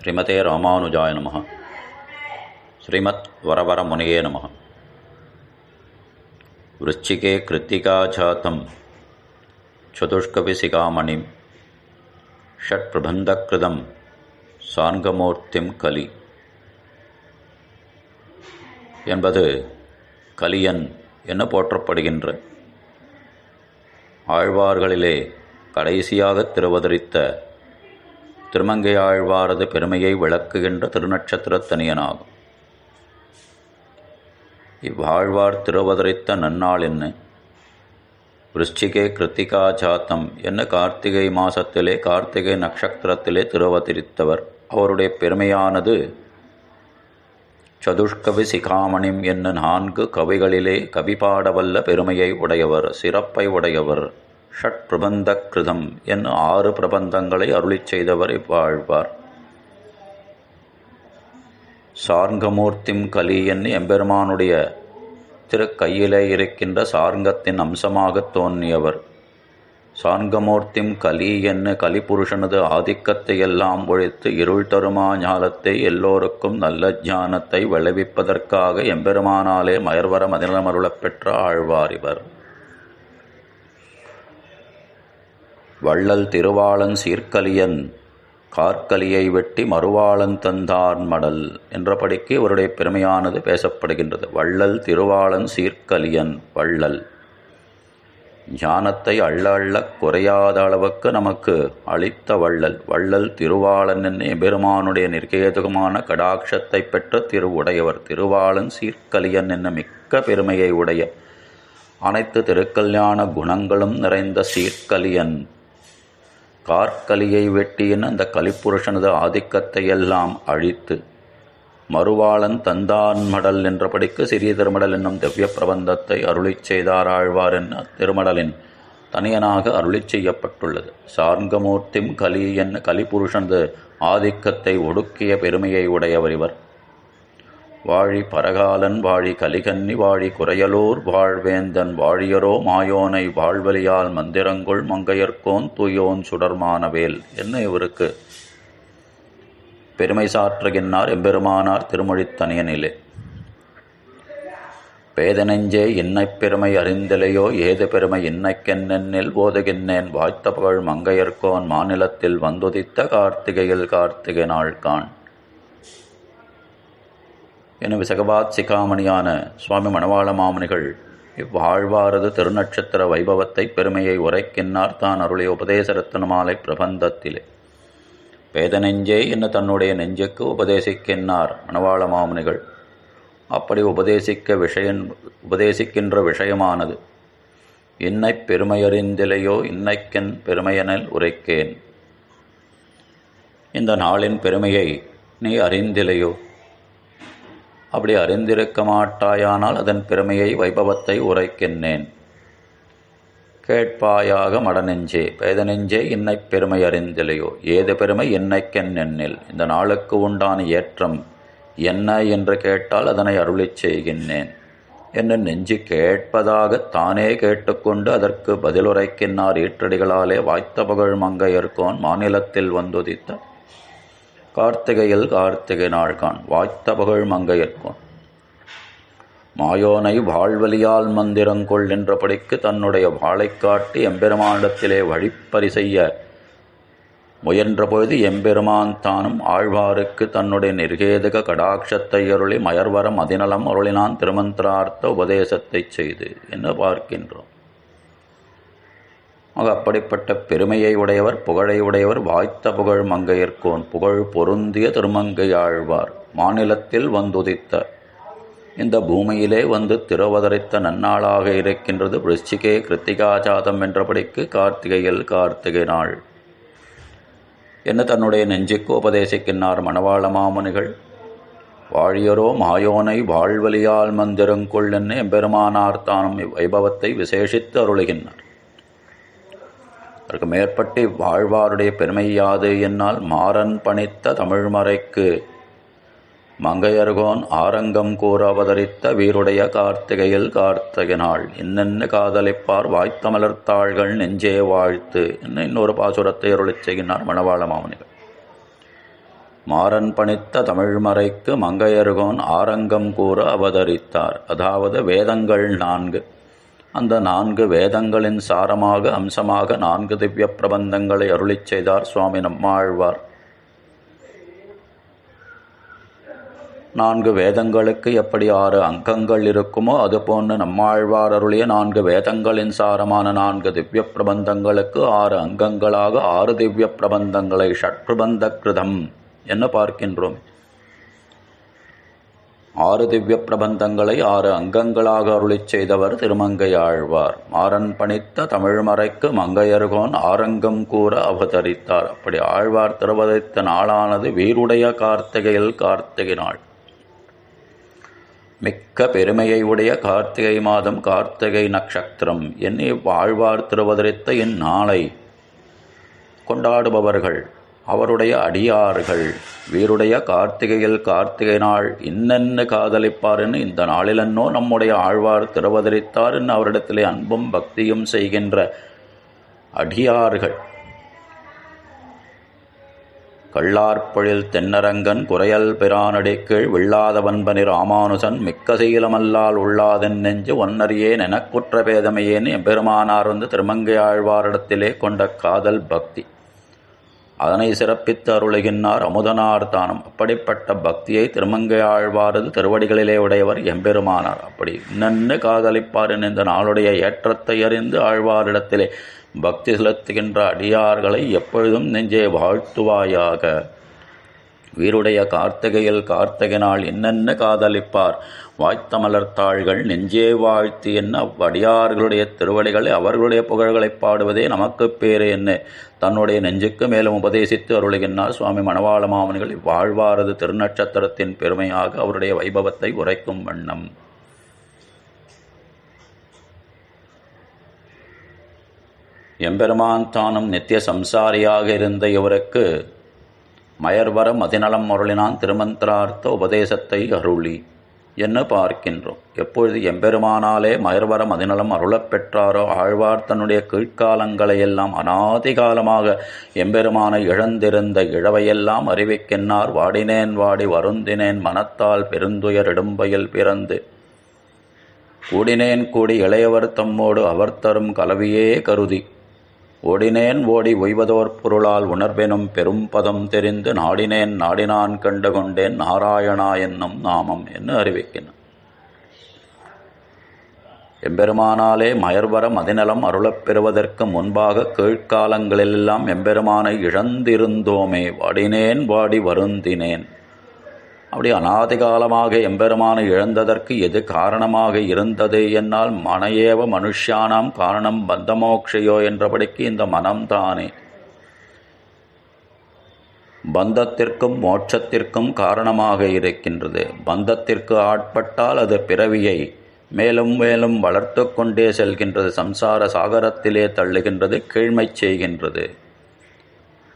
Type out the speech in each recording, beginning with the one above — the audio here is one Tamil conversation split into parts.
ஸ்ரீமதே ராமானுஜாய நம ஸ்ரீமத் வரவரமுனையே நம वृश्चिके कृत्तिकाजातं चतुष्कविशिखामणिं षट्प्रबन्धकृतं சார்ங்கமூர்த்திம் கலி என்பது கலியன் என போற்றப்படுகின்ற ஆழ்வார்களிலே கடைசியாக திருவதரித்த திருமங்கை ஆழ்வாரது பெருமையை விளக்குகின்ற திருநட்சத்திரத்தனியனாகும் இவ்வாழ்வார் திருவதரித்த நன்னாள் என்ன? விருஷ்டிகே கிருத்திகா ஜாத்தம் என்ன கார்த்திகை மாசத்திலே கார்த்திகை நட்சத்திரத்திலே திருவதரித்தவர். அவருடைய பெருமையானது சதுஷ்கவி சிகாமணிம் என்ன நான்கு கவிகளிலே கவி பாடவல்ல பெருமையை உடையவர் சிறப்பை உடையவர். ஷட் பிரபந்த கிருதம் என் ஆறு பிரபந்தங்களை அருளிச் செய்தவர் இவ்வாழ்வார். சார்ங்கமூர்த்திம் கலி என் எம்பெருமானுடைய திருக்கையிலே இருக்கின்ற சார்ங்கத்தின் அம்சமாகத் தோன்றியவர். சார்ங்கமூர்த்திம் கலி என்ன கலிபுருஷனது ஆதிக்கத்தை எல்லாம் ஒழித்து இருள் தருமா ஞானத்தை எல்லோருக்கும் நல்ல ஞானத்தை விளைவிப்பதற்காக எம்பெருமானாலே மயர்வர மதிநலமருளப் பெற்ற ஆழ்வார் இவர். வள்ளல் திருவாளன் சீர்க்கலியன் கார்கலியை வெட்டி மறுவாளன் தந்தான் மடல் என்றபடிக்கு இவருடைய பெருமையானது பேசப்படுகின்றது. வள்ளல் திருவாளன் சீர்க்கலியன் வள்ளல். ஞானத்தை அள்ள அள்ள குறையாத அளவுக்கு நமக்கு அளித்த வள்ளல். வள்ளல் திருவாளன் என்ன பெருமானுடைய நிர்கேதுகமான கடாட்சத்தை பெற்ற திருவுடையவர். திருவாளன் சீர்க்கலியன் என்ன மிக்க பெருமையை உடைய அனைத்து திருக்கல்யாண குணங்களும் நிறைந்த சீர்க்கலியன் கார்கலியை வெட்டியின் அந்த கலிப்புருஷனது ஆதிக்கத்தை எல்லாம் அழித்து மறுவாளன் தந்தான் மடல் என்றபடிக்கு சிறிய திருமடல் என்னும் திவ்ய பிரபந்தத்தை அருளிச் செய்தார் ஆழ்வார் என்ன திருமடலின் தனியனாக அருளிச் செய்யப்பட்டுள்ளது. சார்ங்கமூர்த்திம் கலி என்ன கலிபுருஷனது ஆதிக்கத்தை ஒடுக்கிய பெருமையை உடையவர் இவர். வாழி பரகாலன் வாழி கலிகன்னி வாழி குறையலூர் வாழ்வேந்தன் வாழியரோ மாயோனை வாழ்வலியால் மந்திரங்குள் மங்கையர்கோன் தூயோன் சுடர்மானவேல். என்ன இவருக்கு? பெருமை சாற்றுகின்றார் எம்பெருமானார் திருமொழித்தனியனிலே பேதனெஞ்சே இன்னைப் பெருமை அறிந்தலையோ ஏது பெருமை இன்னைக்கென்னென்னில் போதுகின்னேன்? வாய்த்த புகழ் மங்கையர்கோன் மாநிலத்தில் வந்துதித்த கார்த்திகையில் கார்த்திகை நாள் காண் எனவே சகபாத் சிகாமணியான சுவாமி மணவாள மாமணிகள் இவ்வாழ்வாரது திருநட்சத்திர வைபவத்தை பெருமையை உரைக்கின்றார் தான் அருளிய உபதேச ரத்னமாலை பிரபந்தத்திலே. பேதநெஞ்சே என்ன தன்னுடைய நெஞ்சுக்கு உபதேசிக்கின்றார் மணவாள மாமணிகள் அப்படி உபதேசிக்க விஷயன் உபதேசிக்கின்ற விஷயமானது. இன்னை பெருமையறிந்திலையோ இன்னைக்கென் பெருமையெனில் உரைக்கேன். இந்த நாளின் பெருமையை நீ அறிந்திலையோ? அப்படி அறிந்திருக்க மாட்டாயானால் அதன் பெருமையை வைபவத்தை உரைக்கின்றேன். கேட்பாயாக மடநெஞ்சே பேதநெஞ்சே இன்னை பெருமை அறிந்திலையோ? ஏது பெருமை என்னைக்கென் எண்ணில் இந்த நாளுக்கு உண்டான ஏற்றம் என்ன என்று கேட்டால் அதனை அருளிச் செய்கின்றேன். என்ன நெஞ்சு கேட்பதாக தானே கேட்டுக்கொண்டு அதற்கு பதிலுரைக்கின்றார். ஈற்றடிகளாலே வாய்த்த புகழ் மங்கையர்கோன் மாநிலத்தில் வந்துதித்த கார்த்திகையில் கார்த்திகை நாள்கான் வாய்த்த புகழ் மங்கையர்கோன் மாயோனை வாழ்வலியால் மந்திரங்கொள் நின்றபடிக்கு தன்னுடைய வாளை காட்டி எம்பெருமானிடத்திலே வழிப்பறி செய்ய. முயன்றபொழுது எம்பெருமான் தானும் ஆழ்வாருக்கு தன்னுடைய நிர்கேதக கடாட்சத்தை அருளி மயர்வரம் அதிநலம் அருளினான் திருமந்திரார்த்த உபதேசத்தை செய்து என்று பார்க்கின்றோம். ஆக அப்படிப்பட்ட பெருமையை உடையவர் புகழை உடையவர் வாய்த்த புகழ் மங்கையர்கோன் புகழ் பொருந்திய திருமங்கை ஆழ்வார் மாநிலத்தில் வந்துதித்த. இந்த பூமியிலே வந்து திருவதரித்த நன்னாளாக இருக்கின்றது விருச்சிகே கிருத்திகாஜாதம் என்றபடிக்கு கார்த்திகையில் கார்த்திகை நாள். என்ன தன்னுடைய நெஞ்சுக்கு உபதேசிக்கின்றார் மணவாள மாமுனிகள்? வாழியரோ மாயோனை வாழ்வழியால் மந்திருங்கொள் என்று எம்பெருமானார் தானும் வைபவத்தை விசேஷித்து அருளுகின்றார் அதற்கு மேற்பட்டு வாழ்வாருடைய பெருமை யாது என்னால் மாறன் பணித்த தமிழ்மறைக்கு. மங்கையர்கோன் ஆரங்கம் கூற அவதரித்த வீருடைய கார்த்திகையில் கார்த்திகை நாள் இன்னென்ன காதலிப்பார் வாய்த்தமலர்த்தாள்கள் நெஞ்சே வாழ்த்து என்ன இன்னொரு பாசுரத்தை அருளிச் செய்கின்றார் மணவாள மாமனிகள். மாறன் பணித்த தமிழ்மறைக்கு மங்கையர்கோன் ஆரங்கம் கூற அவதரித்தார். அதாவது வேதங்கள் நான்கு. அந்த நான்கு வேதங்களின் சாரமாக அம்சமாக நான்கு திவ்ய பிரபந்தங்களை அருளிச் செய்தார் சுவாமி நம்மாழ்வார். நான்கு வேதங்களுக்கு எப்படி ஆறு அங்கங்கள் இருக்குமோ அதுபோன்று நம்மாழ்வார் அருளிய நான்கு வேதங்களின் சாரமான நான்கு திவ்ய பிரபந்தங்களுக்கு ஆறு அங்கங்களாக ஆறு திவ்ய பிரபந்தங்களை ஷட்பிரபந்த கிருதம் என்ன பார்க்கின்றோம். ஆறு திவ்ய பிரபந்தங்களை ஆறு அங்கங்களாக அருளிச் செய்தவர் திருமங்கை ஆழ்வார். மாறன் பணித்த தமிழ்மறைக்கு மங்கையர்கோன் ஆரங்கம் கூற அவதரித்தார். அப்படி ஆழ்வார் திருவதைத்த நாளானது வீருடைய கார்த்திகையில் கார்த்திகை நாள். மிக்க பெருமையை உடைய கார்த்திகை மாதம் கார்த்திகை நட்சத்திரம் என்னை வாழ்வார் திருவதரித்த இந்நாளை கொண்டாடுபவர்கள். அவருடைய அடியார்கள். வீருடைய கார்த்திகையில் கார்த்திகை நாள் இன்னென்ன காதலிப்பாருன்னு இந்த நாளிலன்னோ நம்முடைய ஆழ்வார் திருவதரித்தாருன்னு அவரிடத்திலே அன்பும் பக்தியும் செய்கின்ற அடியார்கள். கள்ளார்பொழில் தென்னரங்கன் குறையல் பிரானடிக்கீழ் வில்லாதவன்பனி ராமானுசன் மிக்க சீலமல்லால் உள்ளாதென் நெஞ்சு ஒன்னறியேன் எனக்குற்ற பேதமையேன் எம்பெருமானார் வந்து திருமங்கை ஆழ்வாரிடத்திலே கொண்ட காதல் பக்தி. அதனை சிறப்பித்து அருளுகின்றார் அமுதனார் தானம். அப்படிப்பட்ட பக்தியை திருமங்கை ஆழ்வாரது திருவடிகளிலே உடையவர் எம்பெருமானார். அப்படி நின்று காதலிப்பார் இந்த நாளுடைய ஏற்றத்தை அறிந்து ஆழ்வாரிடத்திலே பக்தி செலுத்துகின்ற அடியார்களை எப்பொழுதும் நெஞ்சே வாழ்த்துவாயாக. வீருடைய கார்த்திகையில் கார்த்திகை என்னென்ன காதலிப்பார்? வாய்த்தமலர்த்தாள்கள் நெஞ்சே வாழ்த்து என்ன? அவ்வடியார்களுடைய திருவடிகளை அவர்களுடைய புகழ்களை பாடுவதே நமக்கு பேரு என்ன? தன்னுடைய நெஞ்சுக்கு மேலும் உபதேசித்து அருளுகின்றார் சுவாமி மணவாள வாழ்வாரது திருநட்சத்திரத்தின் பெருமையாக அவருடைய வைபவத்தை உரைக்கும் வண்ணம். எம்பெருமான் தானும் நித்திய சம்சாரியாக இருந்த இவருக்கு மயர்வர மதிநலம் அருளினான் திருமந்திரார்த்த உபதேசத்தை அருளி. என்ன பார்க்கின்றோம்? எப்பொழுது எம்பெருமானாலே மயர்வர மதிநலம் அருளப் பெற்றாரோ ஆழ்வார் தன்னுடைய கீழ்காலங்களையெல்லாம் அனாதி காலமாக எம்பெருமானை இழந்திருந்த இழவையெல்லாம் அறிவிக்கின்றார். வாடினேன் வாடி வருந்தினேன் மனத்தால் பெருந்துயர் இடும்பையில் பிறந்து. கூடினேன் கூடி இளையவர் தம்மோடு அவர் தரும் கலவியே கருதி. ஓடினேன் ஓடி ஒய்வதோர் பொருளால் உணர்வெனும் பெரும் பதம் தெரிந்து நாடினேன் நாடினான் கண்டு கொண்டேன் நாராயணா என்னும் நாமம் என்று அறிவிக்கின்றன எம்பெருமானாலே மயர்வர மதிநலம் அருளப் பெறுவதற்கு முன்பாக கீழ்காலங்களிலெல்லாம் எம்பெருமானை இழந்திருந்தோமே வாடினேன் வாடி வருந்தினேன். அப்படி அநாதி காலமாக எம்பெருமானை இழந்ததற்கு எது காரணமாக இருந்தது என்னால் மனையேவ மனுஷானாம் காரணம் பந்தமோக்ஷையோ என்றபடிக்கு இந்த மனம்தானே. பந்தத்திற்கும் மோட்சத்திற்கும் காரணமாக இருக்கின்றது. பந்தத்திற்கு ஆட்பட்டால் அது பிறவியை மேலும் மேலும் வளர்த்து கொண்டே செல்கின்றது. சம்சார சாகரத்திலே தள்ளுகின்றது கீழ்மை செய்கின்றது.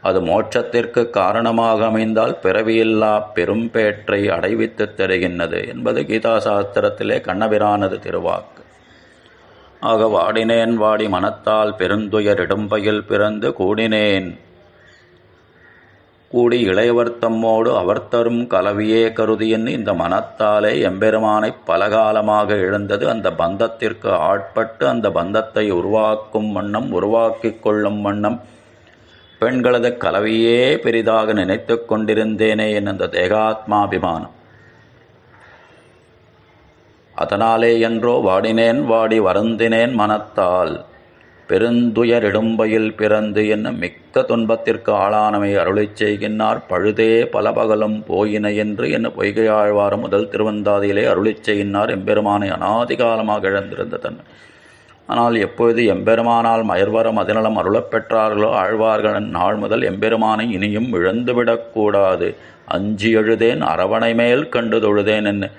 அது மோட்சத்திற்கு காரணமாக அமைந்தால் பிறவியில்லா பெரும்பேற்றை அடைவித்து தருகின்றது என்பது கீதா சாஸ்திரத்திலே கண்ணபிரானது திருவாக்கு. ஆக வாடினேன் வாடி மனத்தால் பெருந்துயர் இடும்பையில் பிறந்து கூடினேன். கூடி இளையவர்த்தம்மோடு அவர் தரும் கலவியே கருதியின் இந்த மனத்தாலே எம்பெருமானை பலகாலமாக எழுந்தது. அந்த பந்தத்திற்கு ஆட்பட்டு அந்த பந்தத்தை உருவாக்கும் வண்ணம் உருவாக்கிக் கொள்ளும் வண்ணம் பெண்களது கலவையே பெரிதாக நினைத்து கொண்டிருந்தேனே என் அந்த தேகாத்மாபிமானம். அதனாலே என்றோ வாடினேன் வாடி வருந்தினேன் மனத்தால் பெருந்துயரிடும்பையில் பிறந்து என்ன மிக்க துன்பத்திற்கு ஆளானவை அருளை செய்கின்றார். பழுதே பல பகலும் போயின என்று என்ன பொய்கையாழ்வார் முதல் திருவந்தாதியிலே அருளை செய்கின்றார். எம்பெருமானை அனாதிகாலமாக இழந்திருந்த தன்மை ஆனால் எப்பொழுது எம்பெருமானால் மயர்வர மதிநலம் அருளப் பெற்றார்களோ ஆழ்வார்கள் நாள் முதல் எம்பெருமானை இனியும் இழந்துவிடக்கூடாது அஞ்சி எழுதேன் அரவணை மேல் கண்டு தொழுதேன் என்ன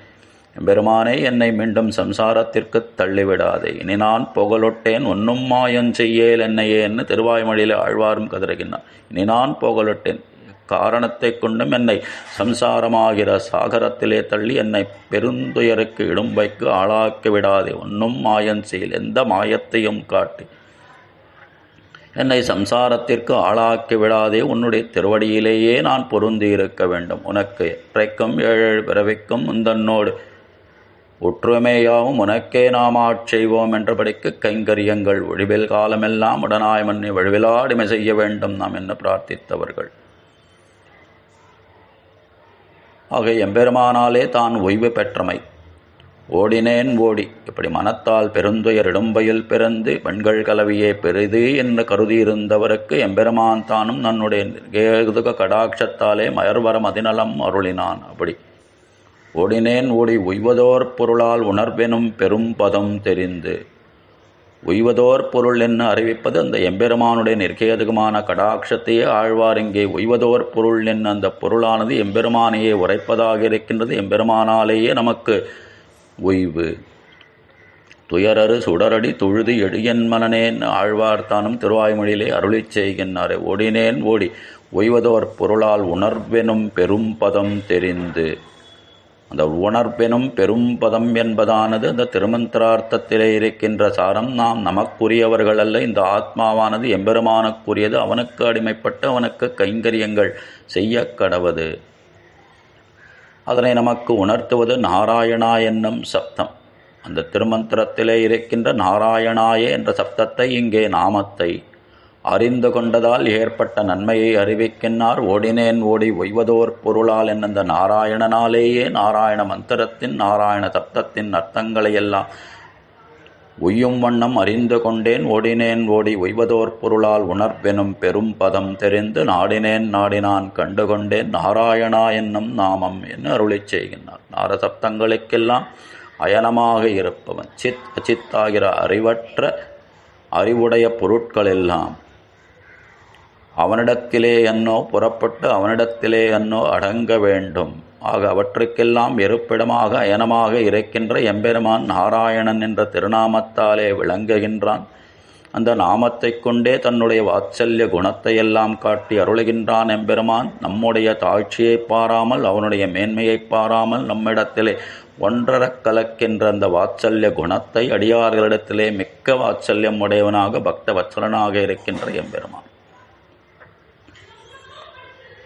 எம்பெருமானே என்னை மீண்டும் சம்சாரத்திற்கு தள்ளிவிடாதே. இனி நான் புகழொட்டேன் ஒன்னும் மாயம் செய்யேல் என்னையேன்னு திருவாய்மொழியில் ஆழ்வாரும் கதறுகின்றான் இனி நான் புகழொட்டேன். காரணத்தை கொண்டும் என்னை சம்சாரமாகிற சாகரத்திலே தள்ளி என்னை பெருந்துயருக்கு இடும்பைக்கு ஆளாக்கி விடாதே. ஒன்றும் மாயன் செயல் எந்த மாயத்தையும் காட்டி. என்னை சம்சாரத்திற்கு ஆளாக்கி விடாதே. உன்னுடைய திருவடியிலேயே நான் பொருந்தி இருக்க வேண்டும். உனக்கு இறைக்கும் ஏழு பிறவிக்கும் முந்தன்னோடு ஒற்றுமையாவும் உனக்கே நாம் ஆட்செய்வோம் என்றபடிக்கு கைங்கரியங்கள் ஒழிவில் காலமெல்லாம் உடனாய் மண்ணை வழிவிலாடிமை செய்ய வேண்டும். நாம் என்ன பிரார்த்தித்தவர்கள்? ஆக எம்பெருமானாலே தான் ஓய்வு பெற்றமை. ஓடினேன் ஓடி. இப்படி மனத்தால் பெருந்துயர் இடும்பையில் பிறந்து பெண்கள் கலவியே பெரிது என்று கருதியிருந்தவருக்கு எம்பெருமான் தானும் தன்னுடைய கேதுக கடாட்சத்தாலே மயர்வர மதிநலம் அருளினான். அப்படி ஓடினேன் ஓடி உய்வதோர் பொருளால் உணர்வெனும் பெரும் பதம் தெரிந்து உய்வதோர் பொருள் என்ன அறிவிப்பது? அந்த எம்பெருமானுடைய நிர்கேதுகமான கடாட்சத்தையே ஆழ்வார் இங்கே உய்வதோர் பொருள் என்ன? அந்த பொருளானது எம்பெருமானையே உரைப்பதாக இருக்கின்றது. எம்பெருமானாலேயே நமக்கு ஒய்வு துயரறு சுடரடி தொழுது எடியன் மனனேன் ஆழ்வார்த்தானும் திருவாய்மொழியிலே அருளிச் செய்கின்றார். ஓடினேன் ஓடி ஒய்வதோர் பொருளால் உணர்வெனும் பெரும் பதம் தெரிந்து. அந்த உணர்வெனும் பெரும் பதம் என்பதானது அந்த திருமந்திரார்த்தத்திலே இருக்கின்ற சாரம். நாம் நமக்குரியவர்கள் அல்ல இந்த ஆத்மாவானது எம்பெருமானுக்குரியது அவனுக்கு அடிமைப்பட்டு அவனுக்கு கைங்கரியங்கள் செய்ய கடவது. அதனை நமக்கு உணர்த்துவது நாராயணா என்னும் சப்தம். அந்த திருமந்திரத்திலே இருக்கின்ற நாராயணாயே என்ற சப்தத்தை இங்கே நாமத்தை அறிந்து கொண்டதால் ஏற்பட்ட நன்மையை அறிவிக்கின்றார். ஓடினேன் ஓடி ஒய்வதோர் பொருளால் என்னந்த நாராயணனாலேயே நாராயண மந்திரத்தின் நாராயண சப்தத்தின் அர்த்தங்களையெல்லாம் உய்யும் வண்ணம் அறிந்து கொண்டேன். ஓடினேன் ஓடி ஒய்வதோர் பொருளால் உணர்வெனும் பெரும் பதம் தெரிந்து நாடினேன் நாடினான் கண்டுகொண்டேன் நாராயணா என்னும் நாமம் என்று அருளி செய்கின்றார். நாரசப்தங்களுக்கெல்லாம் அயனமாக இருப்பவன். சித் அச்சித்தாகிற அறிவற்ற அறிவுடைய பொருட்களெல்லாம் அவனிடத்திலே என்னோ புறப்பட்டு அவனிடத்திலே என்னோ அடங்க வேண்டும். ஆக அவற்றுக்கெல்லாம் இருப்பிடமாக அயனமாக இருக்கின்ற எம்பெருமான் நாராயணன் என்ற திருநாமத்தாலே விளங்குகின்றான். அந்த நாமத்தை கொண்டே தன்னுடைய வாத்சல்ய குணத்தையெல்லாம் காட்டி அருளுகின்றான் எம்பெருமான். நம்முடைய தாழ்ச்சியை பாராமல் அவனுடைய மேன்மையை பாராமல் நம்மிடத்திலே ஒன்றரக் கலக்கின்ற அந்த வாத்சல்ய குணத்தை அடியார்களிடத்திலே மிக்க வாத்சல்யம் உடையவனாக பக்த வத்சலனாக இருக்கின்ற எம்பெருமான்.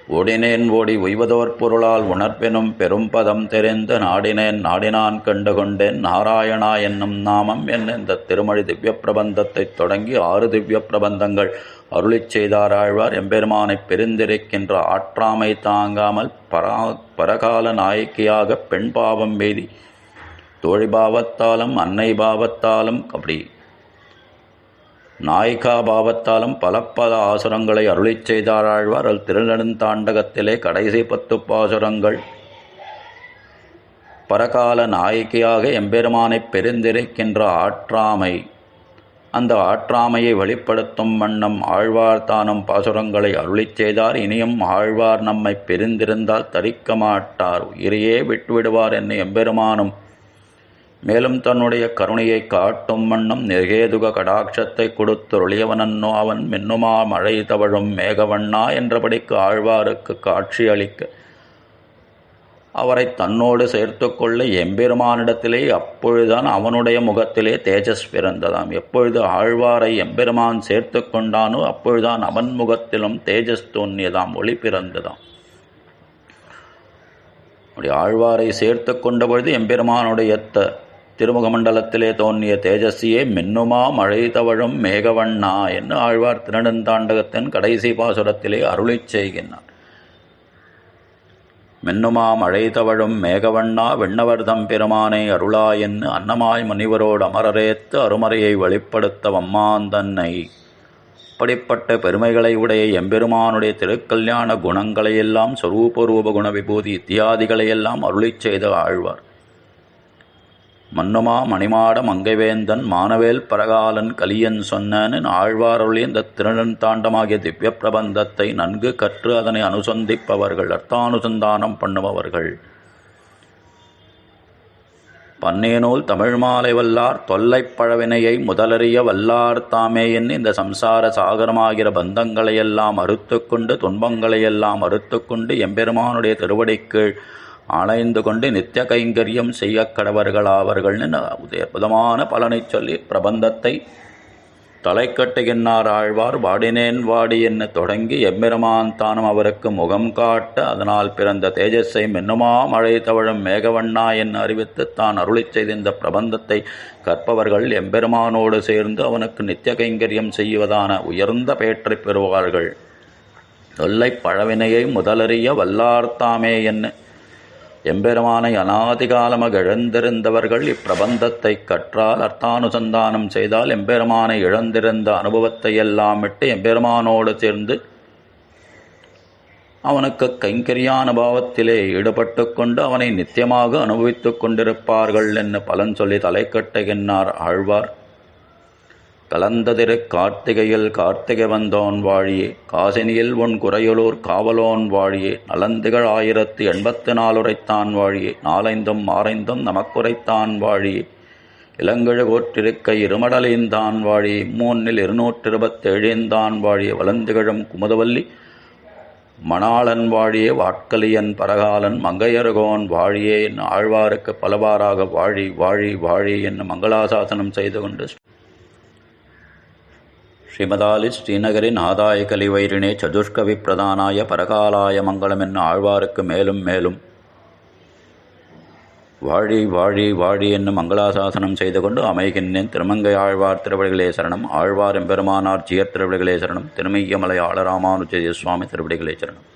ஓடினேன் ஓடி உய்வதோர் பொருளால் உணர்ப்பெனும் பெரும் பதம் தெரிந்து நாடினேன் நாடினான் கண்டு கொண்டேன். நாராயணா என்னும் நாமம் என்ன இந்த திருமொழி திவ்ய பிரபந்தத்தைத் தொடங்கி ஆறு திவ்ய பிரபந்தங்கள் அருளிச் செய்தாராழ்வார் எம்பெருமானை பெருந்திருக்கின்ற ஆற்றாமை தாங்காமல் பரா பரகால நாயக்கியாக பெண் பாவம் மீதி தோழி பாவத்தாலும் அன்னை பாவத்தாலும் அப்படி நாயிகா பாவத்தாலும் பல பல ஆசுரங்களை அருளிச் செய்தாராழ்வார். அல் திருநெடுந்தாண்டகத்திலே கடைசி பத்து பாசுரங்கள். பரகால நாயகியாக எம்பெருமானை பெருந்திருக்கின்ற ஆற்றாமை. அந்த ஆற்றாமையை வெளிப்படுத்தும் வண்ணம் ஆழ்வார் தானும் பாசுரங்களை அருளிச் செய்தார். இனியும் ஆழ்வார் நம்மை பெருந்திருந்தால் தரிக்க மாட்டார் உயிரையே விட்டுவிடுவார் என்ன எம்பெருமானும் மேலும் தன்னுடைய கருணையை காட்டும் வண்ணம் நிகேதுக கடாட்சத்தை கொடுத்தொழியவனன்னோ அவன் மின்னுமா மழை தவழும் மேகவண்ணா என்றபடிக்கு ஆழ்வாருக்கு காட்சி அளிக்க அவரை தன்னோடு சேர்த்து கொள்ள எம்பெருமானிடத்திலே அப்பொழுதுதான் அவனுடைய முகத்திலே தேஜஸ் பிறந்ததாம். எப்பொழுது ஆழ்வாரை எம்பெருமான் சேர்த்து கொண்டானோ அப்பொழுதுதான் அவன் முகத்திலும் தேஜஸ் தோன்றியதாம் ஒளி பிறந்ததாம். அப்படி ஆழ்வாரை சேர்த்து கொண்ட பொழுது எம்பெருமானுடைய த திருமுகமண்டலத்திலே தோன்றிய தேஜஸ்வியே மின்னுமா மழை தவழும் மேகவண்ணா என்று ஆழ்வார் திருநெடுந்தாண்டகத்தின் கடைசி பாசுரத்திலே அருளிச் செய்கின்றார். மின்னுமா மழை தவழும் மேகவண்ணா விண்ணவர்தம் பெருமானை அருளா என்று அன்னமாய் முனிவரோடு அமரரேத்து அருமறையை வெளிப்படுத்த வம்மாந்தன்னை அப்படிப்பட்ட பெருமைகளை உடைய எம்பெருமானுடைய திருக்கல்யாண குணங்களையெல்லாம் சொரூபரூப குண விபூதி இத்தியாதிகளையெல்லாம் அருளிச் செய்த ஆழ்வார். மன்னுமா மணிமாட மங்கைவேந்தன் மானவேல் பரகாலன் கலியன் சொன்னன் ஆழ்வாரொழி இந்த திருநந்தாண்டமாகிய திவ்ய பிரபந்தத்தை நன்கு கற்று அதனை அனுசந்திப்பவர்கள் அர்த்தானுசந்தானம் பண்ணுபவர்கள். பன்னேனூல் தமிழ் மாலை வல்லார் தொல்லைப் பழவினையை முதலறிய வல்லார் தாமேயின் இந்த சம்சார சாகரமாகிற பந்தங்களையெல்லாம் அறுத்துக்கொண்டு துன்பங்களையெல்லாம் அறுத்துக்கொண்டு எம்பெருமானுடைய திருவடிக்கீழ் ஆணைந்து கொண்டு நித்திய கைங்கரியம் செய்ய கடவர்களாவர்கள்னு உதயபுதமான பலனை சொல்லி பிரபந்தத்தை தலைக்கட்டுகின்றார் ஆழ்வார் வாடினேன் வாடி என்ன தொடங்கி எம்பெருமான் தானும் அவருக்கு முகம் காட்ட அதனால் பிறந்த தேஜஸை மென்னுமா மழை தவழும் மேகவண்ணா என்று அறிவித்து தான் அருளி செய்த இந்த பிரபந்தத்தை கற்பவர்கள் எம்பெருமானோடு சேர்ந்து அவனுக்கு நித்திய கைங்கரியம் செய்வதான உயர்ந்த பேற்றை பெறுவார்கள். தொல்லை பழவினையை முதலறிய வல்லார்த்தாமே என்ன எம்பெருமானை அநாதிகாலமாக இழந்திருந்தவர்கள் இப்பிரபந்தத்தை கற்றால் அர்த்தானுசந்தானம் செய்தால் எம்பெருமானை இழந்திருந்த அனுபவத்தை எல்லாம் விட்டு எம்பெருமானோடு சேர்ந்து அவனுக்கு கைங்கரியானுபாவத்திலே ஈடுபட்டு கொண்டு அவனை நித்தியமாக அனுபவித்துக் கொண்டிருப்பார்கள் என்று பலன் சொல்லி தலை கட்டுகின்றார் ஆழ்வார். கலந்ததிரு கார்த்திகையில் கார்த்திகை வந்தோன் வாழியே. காசினியில் உன் குறையுளூர் காவலோன் வாழியே. நலந்திகள் ஆயிரத்தி எண்பத்து நாலுரைத்தான் வாழியே. நாலைந்தும் ஆரைந்தும் நமக்குரைத்தான் வாழியே. இளங்கழு கோற்றிருக்க இருமடலேந்தான் வாழியே. மூன்னில் இருநூற்றி இருபத்தேழேந்தான் வாழியே. வளந்துகழும் குமுதவல்லி மணாளன் வாழியே. வாட்கலியன் பரகாலன் மங்கையருகோன் வாழியே. ஆழ்வாருக்கு பலவாறாக வாழி வாழி வாழி என்னும் மங்களாசாசனம் செய்து கொண்டு ஸ்ரீமதாலி ஸ்ரீநகரின் ஆதாய கலிவைரினே சதுஷ்கவி பிரதானாய பரகாலாய மங்களம் என்ன ஆழ்வாருக்கு மேலும் மேலும். வாழி வாழி வாழி என்னும் மங்களாசாசனம் செய்து கொண்டு அமைகின்றேன். திருமங்கை ஆழ்வார் திருவடிகளே சரணம். ஆழ்வார் எம்பெருமானார் ஜியர் திருவடிகளே சரணம். திருமையமலை ஆளராமானுஜய சுவாமி திருவடிகளே சரணம்.